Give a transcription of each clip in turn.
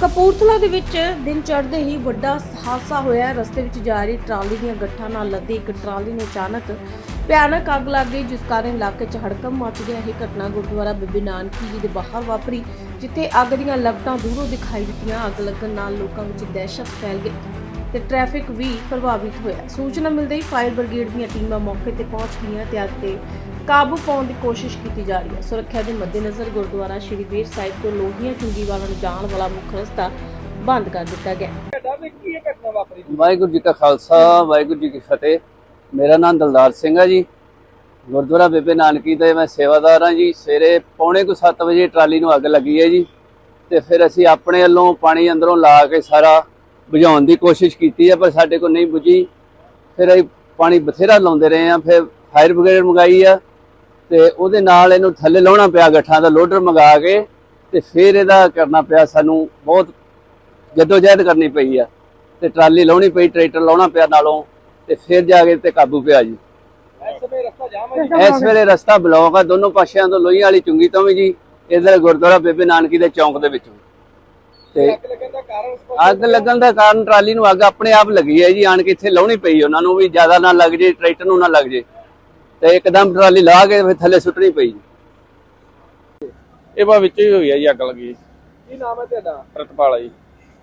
ਕਪੂਰਥਲਾ ਦੇ ਵਿੱਚ ਦਿਨ ਚੜ੍ਹਦੇ ਹੀ ਵੱਡਾ ਹਾਦਸਾ ਹੋਇਆ। ਰਸਤੇ ਵਿੱਚ ਜਾ ਰਹੀ ਟਰਾਲੀ ਦੀਆਂ ਗੱਠਾਂ ਨਾਲ ਲੱਦੀ ਇੱਕ ਟਰਾਲੀ ਨੂੰ ਅਚਾਨਕ ਭਿਆਨਕ ਅੱਗ ਲੱਗ ਗਈ, ਜਿਸ ਕਾਰਨ ਇਲਾਕੇ 'ਚ ਹੜਕੰਪ ਮਚ ਗਿਆ। ਇਹ ਘਟਨਾ ਗੁਰਦੁਆਰਾ ਬੀਬੀ ਨਾਨਕੀ ਜੀ ਦੇ ਬਾਹਰ ਵਾਪਰੀ, ਜਿੱਥੇ ਅੱਗ ਦੀਆਂ ਲਪਟਾਂ ਦੂਰੋਂ ਦਿਖਾਈ ਦਿੱਤੀਆਂ। ਅੱਗ ਲੱਗਣ ਨਾਲ ਲੋਕਾਂ ਵਿੱਚ ਦਹਿਸ਼ਤ ਫੈਲ ਗਈ। ਤੇ ਟ੍ਰੈਫਿਕ ਵੀ ਪ੍ਰਭਾਵਿਤ ਹੋਇਆ। ਸੂਚਨਾ ਮਿਲਦੇ ਹੀ ਫਾਇਰ ਬ੍ਰਿਗੇਡ ਦੀਆਂ ਟੀਮਾਂ ਮੌਕੇ ਤੇ ਪਹੁੰਚ ਗਈਆਂ ਤੇ ਅੱਗ ਤੇ ਕਾਬੂ ਪਾਉਣ ਦੀ ਕੋਸ਼ਿਸ਼ ਕੀਤੀ ਜਾ ਰਹੀ ਹੈ। ਸੁਰੱਖਿਆ ਦੇ ਮੱਦੇਨਜ਼ਰ ਗੁਰਦੁਆਰਾ ਸ਼੍ਰੀ ਬੀਰ ਸਾਹਿਬ ਤੋਂ ਲੋਹੀਆਂ ਚੁੰਗੀ ਵੱਲ ਨੂੰ ਜਾਣ ਵਾਲਾ ਮੁੱਖ ਰਸਤਾ ਬੰਦ ਕਰ ਦਿੱਤਾ ਗਿਆ ਵਾਹਿਗੁਰੂ ਜੀ ਕਾ ਖਾਲਸਾ ਵਾਹਿਗੁਰੂ ਜੀ ਕੀ ਫਤਿਹ। ਮੇਰਾ ਨਾਮ ਦਲਦਾਰ ਸਿੰਘ ਹੈ ਜੀ। ਗੁਰਦੁਆਰਾ ਬੇਬੇ ਨਾਨਕੀ ਦੇ ਮੈਂ ਸੇਵਾਦਾਰ ਹਾਂ ਜੀ। ਸਵੇਰੇ ਪੌਣੇ ਕੁ 7 ਵਜੇ ਟਰਾਲੀ ਨੂੰ ਅੱਗ ਲੱਗੀ ਹੈ ਜੀ। ਤੇ ਫਿਰ ਅਸੀਂ ਆਪਣੇ ਵੱਲੋਂ ਪਾਣੀ ਅੰਦਰੋਂ ਲਾ ਕੇ ਸਾਰਾ ਬੁਝਾਉਣ ਦੀ ਕੋਸ਼ਿਸ਼ ਕੀਤੀ ਹੈ ਪਰ ਸਾਡੇ ਕੋਲ ਨਹੀਂ ਬੁਝੀ। ਫਿਰ ਅਸੀਂ ਪਾਣੀ ਬਥੇਰਾ ਲਾਉਂਦੇ ਰਹੇ ਹਾਂ ਫਿਰ ਫਾਇਰ ਬ੍ਰਿਗੇਡ ਮੰਗਾਈ ਆ ਤੇ ਉਹਦੇ ਨਾਲ ਇਹਨੂੰ ਥੱਲੇ ਲਾਉਣਾ ਪਿਆ ਗੱਠਾਂ ਦਾ ਲੋਡਰ ਮੰਗਾ ਕੇ ਤੇ ਫਿਰ ਇਹਦਾ ਕਰਨਾ ਪਿਆ ਸਾਨੂੰ ਬਹੁਤ ਜਦੋਜਹਿਦ ਕਰਨੀ ਪਈ ਆ। ਤੇ ਟਰਾਲੀ ਲਾਉਣੀ ਪਈ ਟਰੈਕਟਰ ਲਾਉਣਾ ਪਿਆ ਨਾਲੋਂ ਤੇ ਫਿਰ ਜਾ ਕੇ ਤੇ ਕਾਬੂ ਪਿਆ ਜੀ। ਇਸ ਵੇਲੇ ਰਸਤਾ ਬਲੌਕ ਆ ਦੋਨੋਂ ਪਾਸਿਆਂ ਤੋਂ ਲੋਹੀਆਂ ਵਾਲੀ ਚੁੰਗੀ ਤੋਂ ਵੀ ਜੀ ਇਧਰ ਗੁਰਦੁਆਰਾ ਬੇਬੇ ਨਾਨਕੀ ਦੇ ਚੌਂਕ ਦੇ ਵਿੱਚੋਂ ਤੇ ਅੱਗ ਲੱਗਣ ਦਾ ਕਾਰਨ ਟਰਾਲੀ ਨੂੰ ਅੱਗ ਆਪਣੇ ਆਪ ਲੱਗੀ ਹੈ ਜੀ ਆਣ ਕੇ ਇੱਥੇ ਲਾਉਣੀ ਪਈ ਉਹਨਾਂ ਨੂੰ ਵੀ ਜ਼ਿਆਦਾ ਨਾ ਲੱਗ ਜੇ ਟਰੈਕਟਰ ਨੂੰ ਨਾ ਲੱਗ ਜੇ। ਤੇ ਇੱਕਦਮ ਟਰਾਲੀ ਲਾ ਕੇ ਫਿਰ ਥੱਲੇ ਸੁੱਟਣੀ ਪਈ ਜੀ। ਇਹ ਬਾ ਵਿੱਚ ਹੀ ਹੋਈ ਆ ਜੀ ਅੱਗ ਲੱਗੀ ਕੀ ਨਾਮ ਹੈ ਤੁਹਾਡਾ? ਪ੍ਰਤਪਾਲ ਜੀ।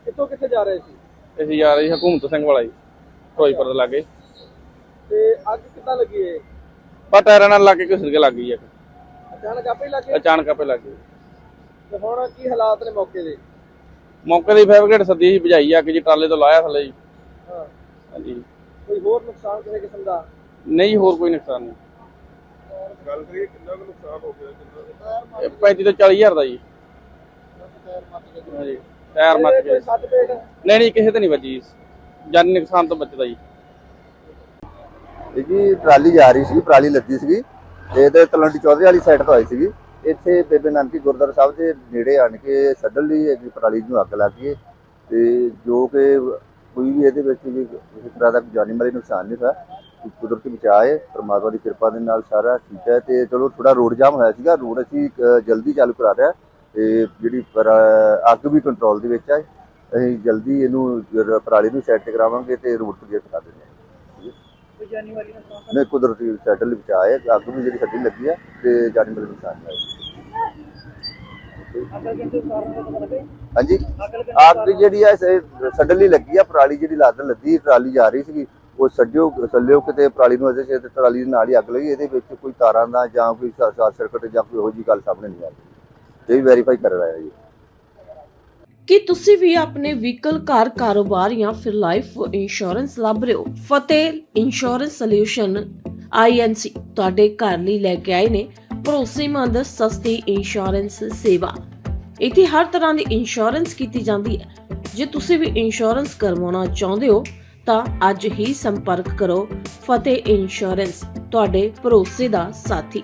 ਕਿੱਥੋਂ ਕਿੱਥੇ ਜਾ ਰਹੇ ਸੀ? ਅਸੀਂ ਜਾ ਰਹੇ ਸੀ ਹਕੂਮਤ ਸਿੰਘ ਵਾਲਾ ਜੀ ਫਿਰੋਜ਼ਪੁਰ ਦੇ ਲਾਗੇ। ਤੇ ਅੱਗ ਕਿੱਦਾਂ ਲੱਗੀ ਹੈ ਪਰ ਟਾਇਰਾਂ ਨਾਲ ਲੱਗ ਕੇ ਘਿਸਰ ਕੇ ਲੱਗ ਗਈ ਅੱਗ ਅਚਾਨਕ ਆਪੇ ਲੱਗ ਗਈ? ਅਚਾਨਕ ਆਪੇ ਲੱਗ ਗਈ। ਤੇ ਹੁਣ ਕੀ ਹਾਲਾਤ ਨੇ ਮੌਕੇ ਦੇ? ਮੌਕੇ ਦੀ ਫੈਬਰਿਕੇਟ ਸੱਦੀ ਸੀ ਭਜਾਈ ਅੱਗ ਜੀ ਟਰਾਲੇ ਤੋਂ ਲਾਇਆ ਥੱਲੇ ਜੀ। ਹਾਂ। ਹਾਂਜੀ। ਕੋਈ ਹੋਰ ਨੁਕਸਾਨ ਕਿਸੇ ਕਿਸਮ ਦਾ? ਨਹੀਂ ਹੋਰ ਕੋਈ ਨੁਕਸਾਨ ਨਹੀਂ। ਗੱਲ ਕਰੀਏ ਕਿੰਨਾ ਕੁ ਨੁਕਸਾਨ ਹੋ ਗਿਆ ਕਿੰਨਾ ਇਹ 35 ਤੋਂ 40 ਹਜ਼ਾਰ ਦਾ ਜੀ। ਹਾਂਜੀ ਟਾਇਰ ਮੱਚ ਗਏ। ਨਹੀਂ ਨਹੀਂ ਕਿਸੇ ਤੇ ਨਹੀਂ ਵੱਜੀ। ਜਾਨੀ ਨੁਕਸਾਨ ਤੋਂ ਬਚਦਾ ਜੀ। ਇਹ ਜੀ ਟਰਾਲੀ ਜਾ ਰਹੀ ਸੀ ਟਰਾਲੀ ਲੱਦੀ ਸੀਗੀ। ਤੇ ਇਹਦੇ ਤਲਵੰਡੀ ਚੌਧਰੀ ਵਾਲੀ ਸਾਈਡ ਤੋਂ ਆਈ ਸੀਗੀ। ਇੱਥੇ ਬੇਬੇ ਨਾਨਕੀ ਗੁਰਦੁਆਰਾ ਸਾਹਿਬ ਦੇ ਨੇੜੇ ਆਣ ਕੇ ਸੱਡਣ ਲਈ ਹੈਗੀ ਟਰਾਲੀ ਨੂੰ ਅੱਗ ਲੱਗ ਗਈ ਤੇ ਜੋ ਕਿ ਕੋਈ ਵੀ ਇਹਦੇ ਵਿੱਚ ਵੀ ਕਿਸੇ ਤਰ੍ਹਾਂ ਦਾ ਜਾਨੀ ਮਾਲੀ ਨੁਕਸਾਨ ਨਹੀਂ ਹੋਇਆ ਕੁਦਰਤੀ ਬਚਾਅ ਹੈ ਪ੍ਰਮਾਤਮਾ ਦੀ ਕਿਰਪਾ ਦੇ ਨਾਲ ਸਾਰਾ ਠੀਕ ਹੈ ਤੇ ਚਲੋ ਥੋੜਾ ਰੋਡ ਜਾਮ ਹੋਇਆ ਸੀਗਾ ਰੋਡ ਅਸੀਂ ਜਲਦੀ ਚਾਲੂ ਕਰਾ ਰਿਹਾ ਤੇ ਜਿਹੜੀ ਅੱਗ ਵੀ ਕੰਟਰੋਲ ਦੇ ਵਿੱਚ ਹੈ ਅਸੀਂ ਜਲਦੀ ਇਹਨੂੰ ਪਰਾਲੀ ਨੂੰ ਸੈੱਟ ਕਰਾਵਾਂਗੇ ਤੇ ਰੋਡ ਕਲੀਅਰ ਕਰਾ ਦਿੰਦੇ ਹਾਂ। ਕੋਈ ਜਾਨੀ ਵਾਲੀ ਨੁਕਸਾਨ ਨਹੀਂ ਕੁਦਰਤੀ ਸੈਟਲ ਵਿੱਚ ਆਏ ਅੱਗ ਵੀ ਜਿਹੜੀ ਸਾਡੀ ਲੱਗੀ ਆ ਤੇ ਜਾਨੀ ਮਾਲੀ ਨੁਕਸਾਨ ਨਹੀਂ ਹੋਇਆ ਅੱਗ ਲੱਗਣ ਦੇ ਕਾਰਨ ਦਾ ਪਤਾ ਲੱਗੇ ਹਾਂਜੀ। ਅੱਗ ਜਿਹੜੀ ਆ ਸਡਨਲੀ ਲੱਗੀ ਆ ਪਰਾਲੀ ਜਿਹੜੀ ਲੱਦ ਲੱਦੀ ਟਰਾਲੀ ਜਾ ਰਹੀ ਸੀਗੀ ਉਹ ਛੱਡਿਓ ਥੱਲਿਓ ਕਿਤੇ ਪਰਾਲੀ ਨੂੰ ਅਜੇ ਤੇ ਟਰਾਲੀ ਦੇ ਨਾਲ ਹੀ ਅੱਗ ਲੱਗੀ ਇਹਦੇ ਵਿੱਚ ਕੋਈ ਤਾਰਾਂ ਦਾ ਜਾਂ ਕੋਈ ਸ਼ਾਰਟ ਸਰਕਟ ਜਾਂ ਕੋਈ ਇਹੋ ਗੱਲ ਸਾਹਮਣੇ ਨਹੀਂ ਆ ਰਹੀ। ਇਹ ਵੀ ਵੈਰੀਫਾਈ ਕਰ ਰਿਹਾ ਜੀ। ਕੀ ਤੁਸੀਂ ਵੀ ਆਪਣੇ ਵਹੀਕਲ ਕਾਰ ਕਾਰੋਬਾਰ ਜਾਂ ਫਿਰ ਲਾਈਫ ਇੰਸ਼ੋਰੈਂਸ ਲੱਭ ਰਹੇ ਹੋ? ਫਤਿਹ ਇੰਸ਼ੋਰੈਂਸ ਸੋਲਿਊਸ਼ਨ ਆਈਐਨਸੀ ਤੁਹਾਡੇ ਘਰ ਲਈ ਲੈ ਕੇ ਆਏ ਨੇ ਭਰੋਸੇਮੰਦ ਸਸਤੀ ਇੰਸ਼ੋਰੈਂਸ ਸੇਵਾ। ਇੱਥੇ ਹਰ ਤਰ੍ਹਾਂ ਦੀ ਇੰਸ਼ੋਰੈਂਸ ਕੀਤੀ ਜਾਂਦੀ ਹੈ। ਜੇ ਤੁਸੀਂ ਵੀ ਇੰਸ਼ੋਰੈਂਸ ਕਰਵਾਉਣਾ ਚਾਹੁੰਦੇ ਹੋ, ਤਾਂ ਅੱਜ ਹੀ ਸੰਪਰਕ ਕਰੋ ਫਤਿਹ ਇੰਸ਼ੋਰੈਂਸ ਤੁਹਾਡੇ ਭਰੋਸੇ ਦਾ ਸਾਥੀ।